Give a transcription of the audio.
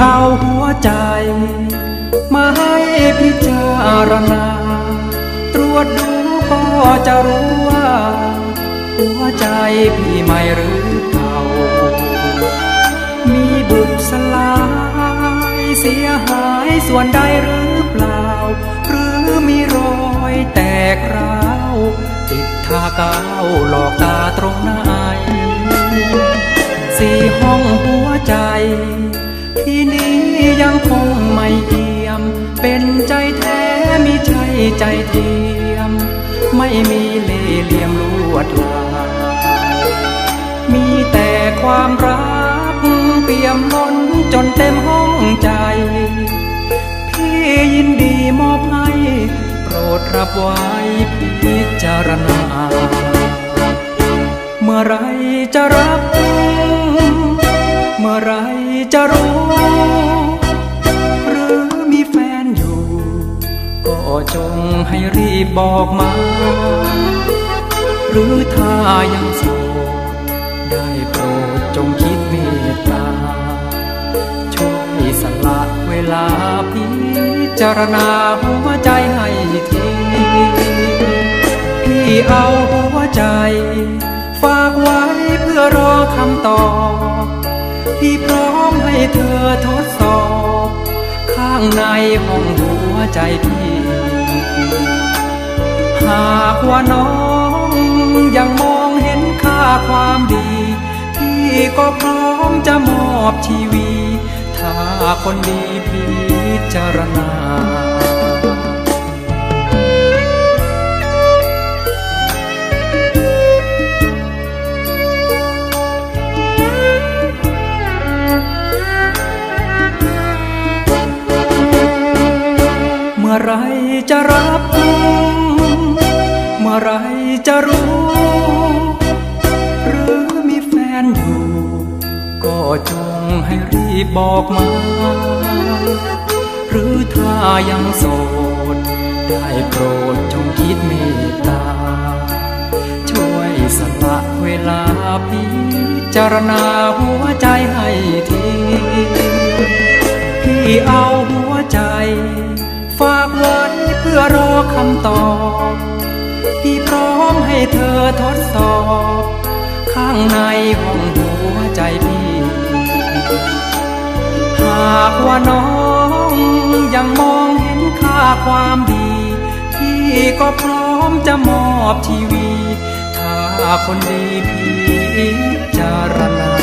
เอาหัวใจ มาให้พิจารณา ตรวจดูก็จะรู้ว่า หัวใจพี่ไม่หรือเก่า มีบุบสลาย เสียหายส่วนใดหรือเปล่า หรือมีรอยแตกร้าวติดทากาวหลอกตาตรงไหนสี่ห้องหัวใจ นี้ยังคงไม่เอี่ยม เป็นใจแท้มีใจใจเทียม ไม่มีเล่เหลี่ยมลวดลายมีแต่ความรักเปี่ยมล้นจนเต็มห้องใจ พี่ยินดีมอบให้โปรดรับไว้พิจารณา เมื่อไรจะรับ มื่อไรจะรู้ หรือมีแฟนอยู่ ก็จงให้รีบบอกมา หรือถ้ายังโสดได้โปรดจงคิดเมตตา ช่วยสละเวลาพิจารณาหัวใจให้ทีพี่เอาหัวใจ ฝากไว้เพื่อรอคำตอบ พี่พร้อมให้เธอทดสอบ ข้างในห้องหัวใจพี่ หากว่าน้องยังมองเห็นค่าความดี พี่ก็พร้อมจะมอบชีวี ถ้าคนดีพิจารณา มื่อไรจะรับรู้เมื่อไรจะรู้ หรือมีแฟนอยู่ ก็จงให้รีบบอกมา หรือถ้ายังโสด ได้โปรดจงคิดเมตตา ช่วยสละเวลาพิจารณาหัวใจให้ทีพี่เอา เพื่อรอคำตอบ พี่พร้อมให้เธอทดสอบ ข้างในห้องหัวใจพี่ หากว่าน้องยังมองเห็นค่าความดี พี่ก็พร้อมจะมอบชีวี ถ้าคนดีพิจารณา